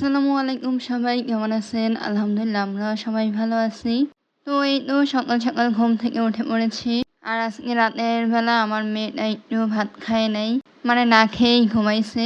আলাইকুম সবাই, কেমন আছেন? আলহামদুলিল্লাহ আমরা সবাই ভালো আছি। তো এই তো সকাল সকাল ঘুম থেকে উঠে পড়েছি। আর আজকে রাতের বেলা আমার মেয়েটা একটু ভাত খায় নাই মানে না খেয়েই ঘুমাইছে।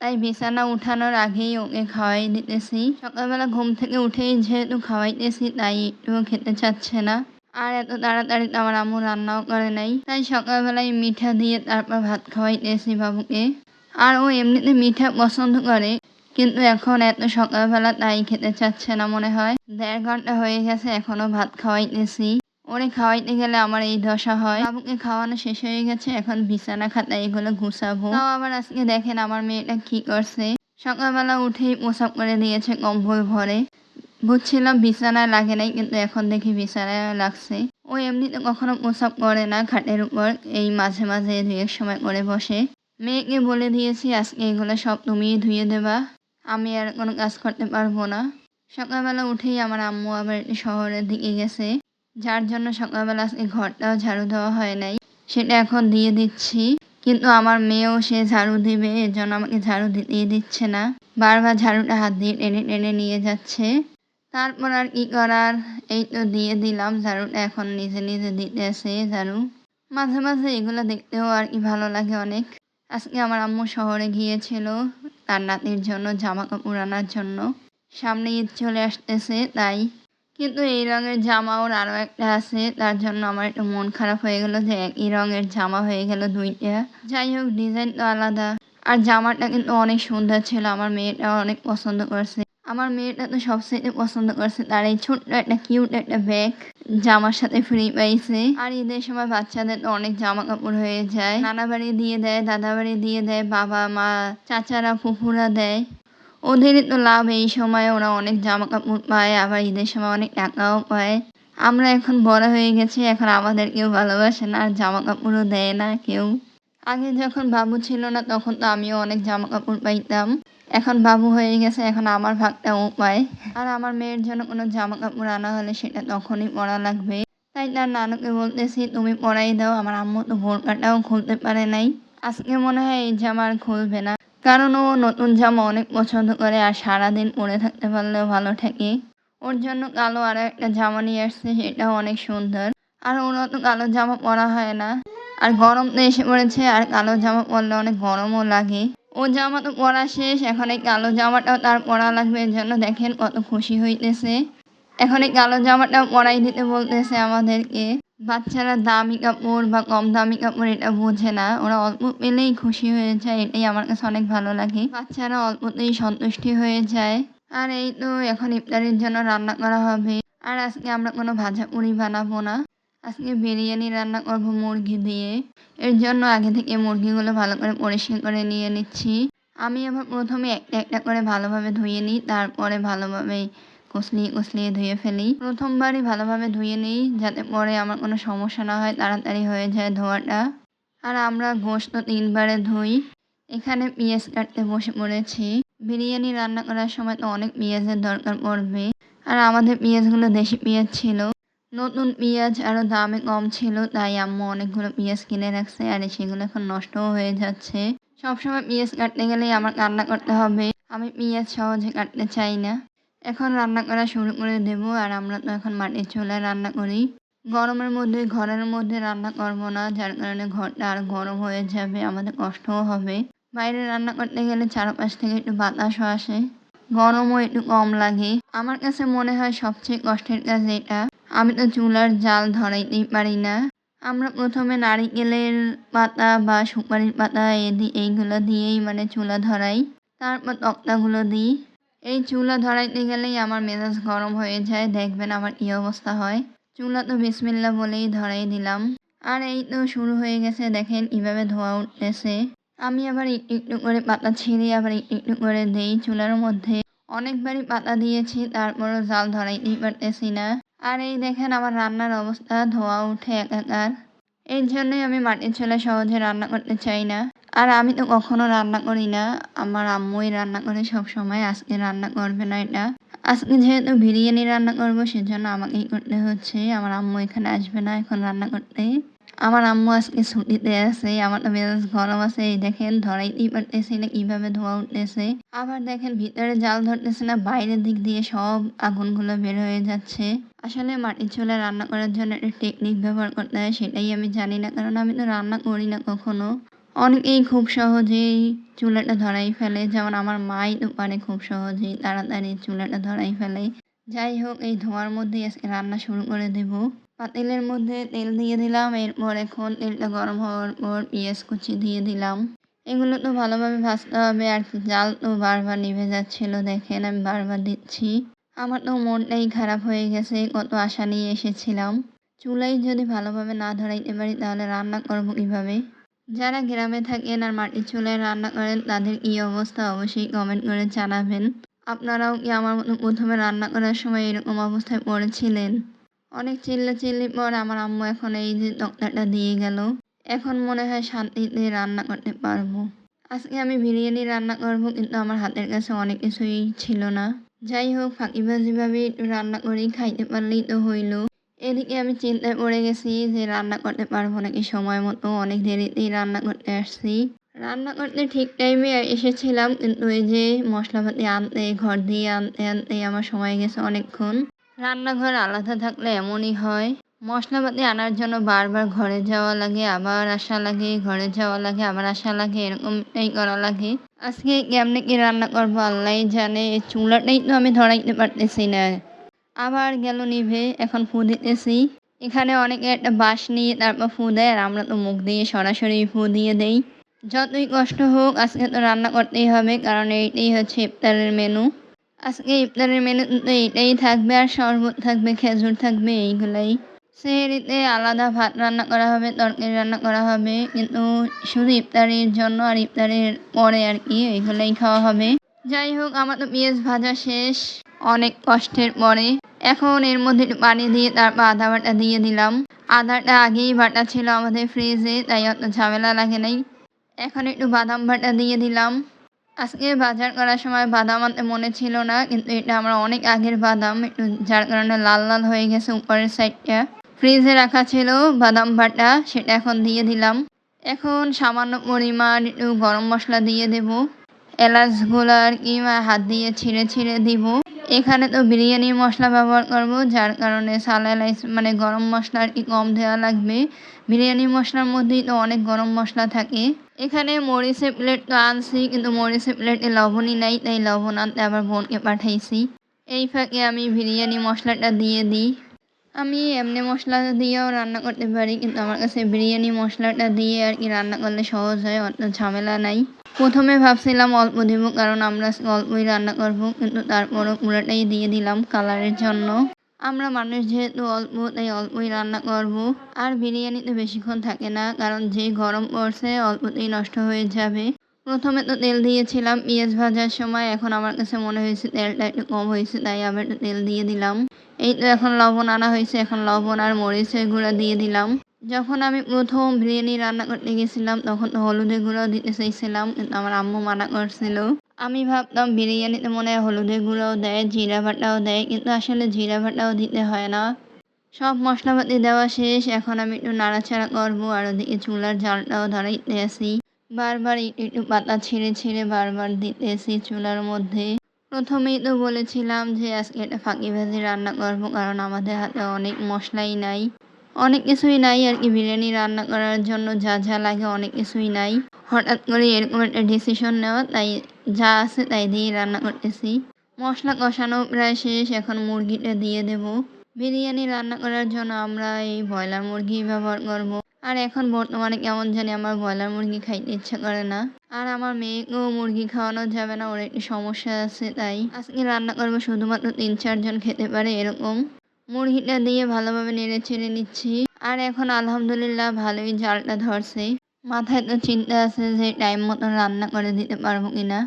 তাই বিছানা উঠানোর আগেই ওকে খাওয়াই দিতেছি। সকালবেলা ঘুম থেকে উঠেই যেহেতু খাওয়াইতেছি, তাই একটু খেতে চাচ্ছে না। আর এত তাড়াতাড়ি তো আমার আম্মু রান্নাও করে নাই। তাই সকালবেলায় মিঠা দিয়ে তারপর ভাত খাওয়াইতেছি বাবুকে। আর ও এমনিতে মিঠা পছন্দ করে কিন্তু এখন এত সকালবেলা তাই খেতে চাচ্ছে না মনে হয়। দেড় ঘণ্টা হয়ে গেছে, এখনও ভাত খাওয়াইতেছি। ওরে খাওয়াইতে গেলে আমার এই দশা হয়। বাবুকে খাওয়ানো শেষ হয়ে গেছে, এখন বিছানা খাতা এগুলো গুছাবো। তাও আবার আজকে দেখেন আমার মেয়েটা কি করছে। সকালবেলা উঠেই পোশাক করে দিয়েছে কম্বল ভরে। বুঝছিলাম বিছানায় লাগে নাই, কিন্তু এখন দেখি বিছানায় লাগছে। ও এমনিতে কখনো পোশাক করে না, খাটের উপর এই মাঝে মাঝে দুই এক সময় করে বসে। মেয়েকে বলে দিয়েছি, আজকে এগুলো সব তুমিই ধুয়ে দেবা। আমি আর কোনো কাজ করতে পারব না। সকালবেলা উঠেই আমার আম্মু আবার শহরের দিকে গেছে। যার জন্য সকালবেলা আজকে ঘরটাও ঝাড়ু দেওয়া হয় নাই। সেটা এখন দিয়ে দিচ্ছি। কিন্তু আমার মেয়েও সে ঝাড়ু দিবে, এর জন্য আমাকে ঝাড়ু দিতেই দিচ্ছে না। বারবার ঝাড়ুটা হাত দিয়ে টেনে টেনে নিয়ে যাচ্ছে। তারপর আর কি করার? এই তো দিয়ে দিলাম। ঝাড়ুটা এখন নিজে নিজে দিতে দিতেছে ঝাড়ু। মাঝে মাঝে এগুলো দেখতেও আর কি ভালো লাগে অনেক। আজকে আমার আম্মু শহরে গিয়েছিল। তার নাতির জন্য জামা কাপড় আনার জন্য। সামনে ঈদ চলে আসতেছে, তাই। কিন্তু এই রঙের জামা ওর আরও একটা আছে, তার জন্য আমার একটু মন খারাপ হয়ে গেল যে একই রঙের জামা হয়ে গেল দুইটা। যাই হোক, ডিজাইন তো আলাদা। আর জামাটা কিন্তু অনেক সুন্দর ছিল, আমার মেয়েটা অনেক পছন্দ করছে। আমার মেয়েটা তো সবচেয়ে পছন্দ করছে তার এই ছোট্ট একটা কিউট একটা ব্যাগ জামার সাথে ফ্রি পাইছে। আর ঈদের সময় বাচ্চাদের তো অনেক জামা কাপড় হয়ে যায়। নানা বাড়ি দিয়ে দেয়, দাদা বাড়ি দিয়ে দেয়, বাবা, মা, চাচারা, ফুফুরা দেয়। ওদেরই তো লাভ এই সময় ওরা অনেক জামা কাপড় পায়, আবার ঈদের সময় অনেক টাকাও পায়। আমরা এখন বড় হয়ে গেছি, এখন আমাদের কেউ ভালোবাসে না, আর জামা কাপড়ও দেয় না কেউ। আগে যখন বাবু ছিল না, তখন তো আমিও অনেক জামা কাপড় পাইতাম। এখন বাবু হয়ে গেছে, এখন আমার ভাগটা ও পায় আর আমার মেয়ের জন্য কোনো জামা কাপড় আনা হলে সেটা তখনই পরা লাগবে। তাই তার নানুকে বলতেছি, তুমি পরাই দাও, আমার আম্মু তো বোরকাটাও খুলতে পারে নাই। আজকে মনে হয় এই জামা আর খুলবে না, কারণ ও নতুন জামা অনেক পছন্দ করে আর সারাদিন পরে থাকতে পারলেও ভালো থাকে। ওর জন্য কালো আরও একটা জামা নিয়ে আসছে, সেটাও অনেক সুন্দর। আর ওর তো কালো জামা পরা হয় না। আর গরম তো এসে পড়েছে, আর কালো জামা পরলে অনেক গরমও লাগে। ও জামা তো পরা শেষ, এখন এই কালো জামাটাও তার পরা লাগবে, এর জন্য দেখেন কত খুশি হইতেছে। এখন এই কালো জামাটাও পরাই দিতে বলতেছে আমাদেরকে। বাচ্চারা দামি কাপড় বা কম দামি কাপড় এটা বোঝে না, ওরা অল্প পেলেই খুশি হয়ে যায়, এটাই আমার কাছে অনেক ভালো লাগে। বাচ্চারা অল্পতেই সন্তুষ্টি হয়ে যায়। আর এই তো এখন ইফতারের জন্য রান্না করা হবে। আর আজকে আমরা কোনো ভাজা পুরি বানাবো না। আজকে বিরিয়ানি রান্না করব মুরগি দিয়ে। এর জন্য আগে থেকে মুরগিগুলো ভালো করে পরিষ্কার করে নিয়ে নিচ্ছি। আমি আবার প্রথমে একটা একটা করে ভালোভাবে ধুয়ে নিই, তারপরে ভালোভাবে কষলিয়ে কষলিয়ে ধুয়ে ফেলি। প্রথমবারই ভালোভাবে ধুয়ে নিই, যাতে পরে আমার কোনো সমস্যা না হয়, তাড়াতাড়ি হয়ে যায় ধোয়াটা। আর আমরা গোশত তিনবারে ধুই। এখানে পেঁয়াজ কাটতে বসে পড়েছি। বিরিয়ানি রান্না করার সময় তো অনেক পেঁয়াজের দরকার পড়বে। আর আমাদের পেঁয়াজগুলো দেশি পেঁয়াজ ছিল। নতুন পেঁয়াজ আরও দামে কম ছিল, তাই আম্মু অনেকগুলো পেঁয়াজ কিনে রাখছে আর সেগুলো এখন নষ্টও হয়ে যাচ্ছে। সবসময় পেঁয়াজ কাটতে গেলেই আমার রান্না করতে হবে। আমি পেঁয়াজ সহজে কাটতে চাই না। এখন রান্না করা শুরু করে দেব আর আমরা তো এখন মাটির চুলায় রান্না করি। গরমের মধ্যে, ঘরের মধ্যে রান্না করব না, যার কারণে ঘরটা আর গরম হয়ে যাবে, আমাদের কষ্টও হবে। বাইরে রান্না করতে গেলে চারপাশ থেকে একটু বাতাসও আসে। গরমও একটু কম লাগে। আমার কাছে মনে হয় সবচেয়ে কষ্টের কাজ এটা। আমি তো চুলার জাল ধরাইতেই পারি না। আমরা প্রথমে নারিকেলের পাতা বা সুপারির পাতা এইগুলো দিয়েই মানে চুলা ধরাই। তারপর তক্তাগুলো দিই। এই চুলা ধরাইতে গেলেই আমার মেজাজ গরম হয়ে যায়, দেখবেন আমার কী অবস্থা হয়। চুলা তো বিসমিল্লা বলেই ধরাই দিলাম। আর এই তো শুরু হয়ে গেছে, দেখেন কীভাবে ধোয়া উঠতেছে। আমি আবার একটু একটু করে পাতা ছিঁড়ে আবার একটু একটু করে দেই চুলার মধ্যে। অনেকবারই পাতা দিয়েছি, তারপরও জাল ধরাইতেই পারতেছি না। আর এই দেখেন আমার রান্নার অবস্থা, ধোয়া উঠে একাকার। এই জন্যই আমি মাটির চুলে সহজে রান্না করতে চাই না। আর আমি তো কখনো রান্না করি না। আমার আম্মুই রান্না করে সব সময় আজকে রান্না করবে না এটা। আজকে যেহেতু বিরিয়ানি রান্না করব, সেজন্য আমাকেই করতে হচ্ছে। আমার আম্মু এখানে আসবে না এখন রান্না করতে। আমার আম্মু আজকে ছুটিতে আছে, আমার তো মেজাজ গরম আছে। এই দেখেন, ধরাইতেই পারতেছি না কীভাবে ধোঁয়া উঠতেছে। আবার দেখেন ভিতরে জাল ধরতেছে না, বাইরের দিক দিয়ে সব আগুনগুলো বের হয়ে যাচ্ছে। আসলে মাটির চুলায় রান্না করার জন্য একটা টেকনিক ব্যবহার করতে হয়, সেটাই আমি জানি না। কারণ আমি তো রান্না করি না কখনো। অনেকেই খুব সহজেই চুলাটা ধরাই ফেলে। যেমন আমার মাই তো পারে খুব সহজেই তাড়াতাড়ি চুলাটা ধরাই ফেলে। যাই হোক, এই ধোঁয়ার মধ্যেই আজকে রান্না শুরু করে দেব। পাতিলের মধ্যে তেল দিয়ে দিলাম। এরপর এখন তেলটা গরম হওয়ার পর পেঁয়াজ কুচি দিয়ে দিলাম। এগুলো তো ভালোভাবে ভাজতে হবে। আর জাল তো বারবার নিভে যাচ্ছিল। দেখেন, আমি বারবার দিচ্ছি। আমার তো মনটাই খারাপ হয়ে গেছে, কত আশা নিয়ে এসেছিলাম। চুলাই যদি ভালোভাবে না ধরাইতে পারি, তাহলে রান্না করব কীভাবে? যারা গ্রামে থাকেন আর মাটির চুলায় রান্না করেন, তাদের কি অবস্থা অবশ্যই কমেন্ট করে জানাবেন। আপনারাও কি আমার মতো প্রথমে রান্না করার সময় এরকম অবস্থায় পড়েছিলেন? অনেক চিল্লা চিল্লির পর আমার আম্মু এখন এই যে তক্তাটা দিয়ে গেল। এখন মনে হয় শান্তিতে রান্না করতে পারব। আজকে আমি বিরিয়ানি রান্না করব, কিন্তু আমার হাতের কাছে অনেক কিছুই ছিল না। যাই হোক ফাঁকিবাজিভাবে রান্না করেই খাইতে পারলেই তো হইল। এদিকে আমি চিন্তায় পড়ে গেছি যে রান্না করতে পারব নাকি সময় মতো, অনেক দেরিতেই রান্না করতে আসছি। রান্না করতে ঠিক টাইমে এসেছিলাম, কিন্তু এই যে মশলাপাতি আনতে, ঘর দিয়ে আনতে আনতে আমার সময় গেছে অনেকক্ষণ। রান্নাঘর আলাদা থাকলে এমনই হয়। মশলাপাতি আনার জন্য বারবার ঘরে যাওয়া লাগে, আবার আসা লাগে, ঘরে যাওয়া লাগে, আবার আসা লাগে, এরকমটাই করা লাগে। আজকে কেমনে কি রান্না করব আল্লাহ জানে চুলাটাই তো আমি ধরাইতে পারতেছি না আবার গেল নিভে এখন ফু দিতেছি এখানে অনেকে একটা বাঁশ নিয়ে তারপর ফু দেয় আর আমরা তো মুখ দিয়ে সরাসরি ফু দিয়ে দেই যতই কষ্ট হোক আজকে তো রান্না করতেই হবে কারণ এইটাই হচ্ছে ইফতারের মেনু আজকে ইফতারের মেনু তো এইটাই থাকবে আর শরবত থাকবে খেজুর থাকবে এইগুলাই সেহরিতে আলাদা ভাত রান্না করা হবে, তরকারি রান্না করা হবে। কিন্তু শুধু ইফতারির জন্য আর ইফতারের পরে আর কি এইগুলাই খাওয়া হবে। যাই হোক, আমার তো পেঁয়াজ ভাজা শেষ। অনেক কষ্টের পরে। এখন এর মধ্যে পানি দিয়ে তারপর আদা বাটা দিয়ে দিলাম। আদাটা আগেই বাটা ছিল আমাদের ফ্রিজে, তাই অত ঝামেলা লাগে নাই। এখন একটু বাদাম বাটা দিয়ে দিলাম। আজকে বাজার করার সময় বাদাম আনতে মনে ছিল না, কিন্তু এটা আমার অনেক আগের বাদাম। একটু যার কারণে লাল লাল হয়ে গেছে উপরের সাইডটা ফ্রিজে রাখা ছিল বাদাম ভাটা সেটা এখন দিয়ে দিলাম। এখন সামান্য পরিমাণ একটু গরম মশলা দিয়ে দেব। এলাচগুলো আর কি হাত দিয়ে ছিঁড়ে ছিঁড়ে দিব। এখানে তো বিরিয়ানি মশলা ব্যবহার করব, যার কারণে সালা এলাচ মানে গরম মশলা আর কি কম দেওয়া লাগবে। বিরিয়ানি মশলার মধ্যেই তো অনেক গরম মশলা থাকে। এখানে মরিচের প্লেট তো আনছি, কিন্তু মরিচের প্লেটে লবণই নাই, তাই লবণ আনতে আবার বোনকে পাঠাইছি। এই ফাঁকে আমি বিরিয়ানি মশলাটা দিয়ে দিই। আমি এমনি মশলা দিয়েও রান্না করতে পারি, কিন্তু আমার কাছে বিরিয়ানি মশলাটা দিয়ে আর কি রান্না করলে সহজ হয়, অত ঝামেলা নাই। প্রথমে ভাবছিলাম অল্প দেবো, কারণ আমরা অল্পই রান্না করব, কিন্তু তারপরও পুরোটাই দিয়ে দিলাম কালারের জন্য। আমরা মানুষ যেহেতু অল্প, তাই অল্পই রান্না করব। আর বিরিয়ানি তো বেশিক্ষণ থাকে না, কারণ যে গরম পড়ছে, অল্পতেই নষ্ট হয়ে যাবে। প্রথমে তো তেল দিয়েছিলাম, পেঁয়াজ ভাজার সময়। এখন আমার কাছে মনে হয়েছে তেলটা একটু কম হয়েছে, তাই আমি একটু তেল দিয়ে দিলাম। এই তো এখন লবণ আনা হয়েছে, এখন লবণ আর মরিচের গুঁড়া দিয়ে দিলাম। যখন আমি প্রথম বিরিয়ানি রান্না করতে গেছিলাম, তখন তো হলুদের গুঁড়াও দিতে চাইছিলাম, কিন্তু আমার আম্মু মানা করছিল। আমি ভাবতাম বিরিয়ানিতে মনে হয় হলুদের গুঁড়াও দেয়, জিরা বাটাও দেয়, কিন্তু আসলে জিরা বাটাও দিতে হয় না। সব মশলাপাতি দেওয়া শেষ, এখন আমি একটু নাড়াচাড়া করব, আর ওদিকে চুলার জালটাও ধরাইতে আসি। বারবার একটু পাতা ছিঁড়ে ছিঁড়ে বারবার দিতেছি চুলার মধ্যে। প্রথমেই তো বলেছিলাম যে আজকে একটা ফাঁকি ভাজি রান্না করব, কারণ আমাদের হাতে অনেক মশলাই নাই। অনেক কিছুই নাই আর কি, বিরিয়ানি রান্না করার জন্য যা যা লাগে অনেক কিছুই নাই। হঠাৎ করে এরকম একটা ডিসিশন নেওয়া, তাই যা আছে তাই দিয়েই রান্না করতেছি। মশলা কষানো প্রায় শেষ, এখন মুরগিটা দিয়ে দেব। বিরিয়ানি রান্না করার জন্য আমরা এই ব্রয়লার মুরগি ব্যবহার করব। আর এখন বর্তমানে কেমন জানি আমার ব্রয়লার মুরগি খাইতে ইচ্ছা করে না। আর আমার মেয়েকেও মুরগি খাওয়ানো যাবে না, ওর একটু সমস্যা আছে তাই। আজকে রান্না করব শুধুমাত্র তিন চারজন খেতে পারে এরকম। মুরগিটা দিয়ে ভালোভাবে নেড়ে চেড়ে নিচ্ছি। আর এখন আলহামদুলিল্লাহ ভালোই জালটা ধরছে। মাথায় তো চিন্তা আছে যে টাইম মতন রান্না করে দিতে পারব কিনা।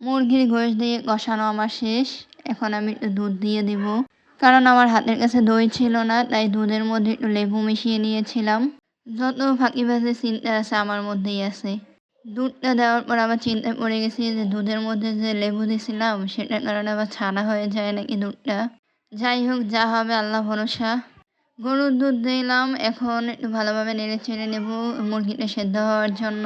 মুরগির গোশ দিয়ে কষানো আমার শেষ। এখন আমি একটু দুধ দিয়ে দিব। কারণ আমার হাতের কাছে দই ছিল না, তাই দুধের মধ্যে একটু লেবু মিশিয়ে নিয়েছিলাম। যত ফাঁকিবাজি চিন্তা আছে আমার মধ্যেই আছে দুধটা দেওয়ার পর আবার চিন্তায় পড়ে গেছি যে দুধের মধ্যে যে লেবু দিয়েছিলাম সেটার কারণে আবার ছানা হয়ে যায় নাকি দুধটা যাই হোক যা হবে আল্লাহ ভরসা গরুর দুধ দিলাম এখন একটু ভালোভাবে নেড়ে চেড়ে নেব মুরগিটা সেদ্ধ হওয়ার জন্য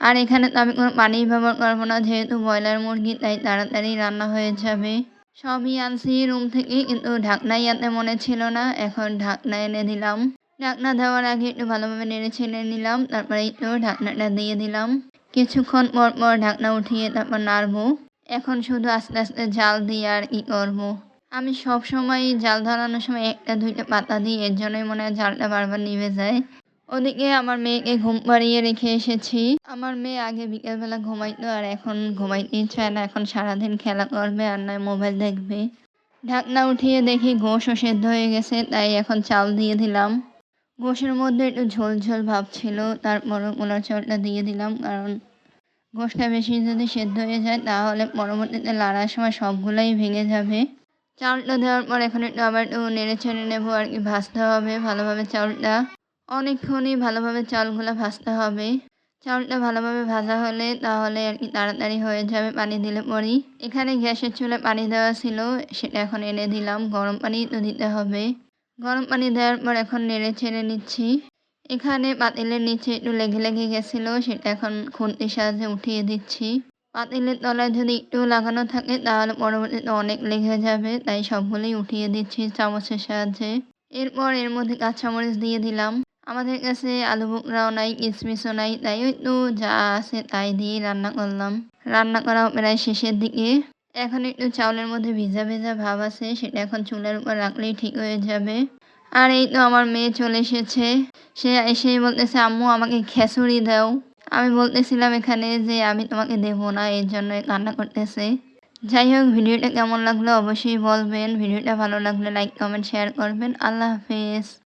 আর এখানে তো আমি কোনো পানি ব্যবহার করব না যেহেতু ব্রয়লার মুরগি তাই তাড়াতাড়ি রান্না হয়ে যাবে সবই আনছি রুম থেকে কিন্তু ঢাকনাই আনতে মনে ছিল না এখন ঢাকনা এনে দিলাম ঢাকনা দেওয়ার আগে একটু ভালোভাবে নেড়ে ছেড়ে নিলাম, তারপরে একটু ঢাকনাটা দিয়ে দিলাম। কিছুক্ষণ পর পর ঢাকনা উঠিয়ে তারপর নাড়বো। এখন শুধু আস্তে আস্তে জাল দিয়ে আর কি করব। আমি সব সময় জাল ধরানোর সময় একটা, দুইটা পাতা দিই এর জন্যই মনে হয় জালটা বারবার নিভে যায়। ওদিকে আমার মেয়েকে ঘুম পাড়িয়ে রেখে এসেছি। আমার মেয়ে আগে বিকেলবেলা ঘুমাইতো আর এখন ঘুমাইতেই চায় না, এখন সারাদিন খেলা করবে আর নয় মোবাইল দেখবে। ঢাকনা উঠিয়ে দেখি গোশও সেদ্ধ হয়ে গেছে, তাই এখন চাল দিয়ে দিলাম। গোশের মধ্যে একটু ঝোল ঝোল ভাব ছিল তারপর মোলার চালটা দিয়ে দিলাম, কারণ গোশটা বেশি যদি সেদ্ধ হয়ে যায়, তাহলে পরবর্তীতে লাড়ার সময় সবগুলোই ভেঙে যাবে। চালটা দেওয়ার পর এখন একটু আবার একটু নেড়ে ছেড়ে নেব আর কি, ভাজতে হবে ভালোভাবে চালটা। অনেকক্ষণই ভালোভাবে চালগুলো ভাজতে হবে। চালটা ভালোভাবে ভাজা হলে তাহলে আর কি তাড়াতাড়ি হয়ে যাবে পানি দিলে পরই। এখানে গ্যাসের চুলে পানি দেওয়া ছিল, সেটা এখন এনে দিলাম, গরম পানি তো দিতে হবে। গরম পানি দেওয়ার পর এখন নেড়ে ছেড়ে নিচ্ছি। এখানে পাতিলের নিচে একটু লেগে লেগে গেছিল, সেটা এখন খুন্তির সাহায্যে উঠিয়ে দিচ্ছি। পাতিলের তলায় যদি একটু লাগানো থাকে, তাহলে পরবর্তীতে অনেক লেগে যাবে, তাই সবগুলোই উঠিয়ে দিচ্ছি চামচের সাহায্যে। এরপর এর মধ্যে কাঁচামরিচ দিয়ে দিলাম। আমাদের কাছে আলু বোকরাও নাই কিশমিশও নাই, তাই একটু যা আছে তাই দিয়ে রান্না করলাম। রান্না করা প্রায় শেষের দিকে। এখন একটু চাউলের মধ্যে ভিজা ভেজা ভাব আছে, সেটা এখন চুলের উপর রাখলেই ঠিক হয়ে যাবে। আর এই তো আমার মেয়ে চলে এসেছে। সে এসেই বলতেছে, আম্মু, আমাকে খেসুরি দাও। আমি বলতেছিলাম এখানে যে আমি তোমাকে দেবো না, এর জন্য কান্না করতেছে। যাই হোক, ভিডিওটা কেমন লাগল অবশ্যই বলবেন। ভিডিওটা ভালো লাগলে লাইক কমেন্ট শেয়ার করবেন। আল্লাহ হাফেজ।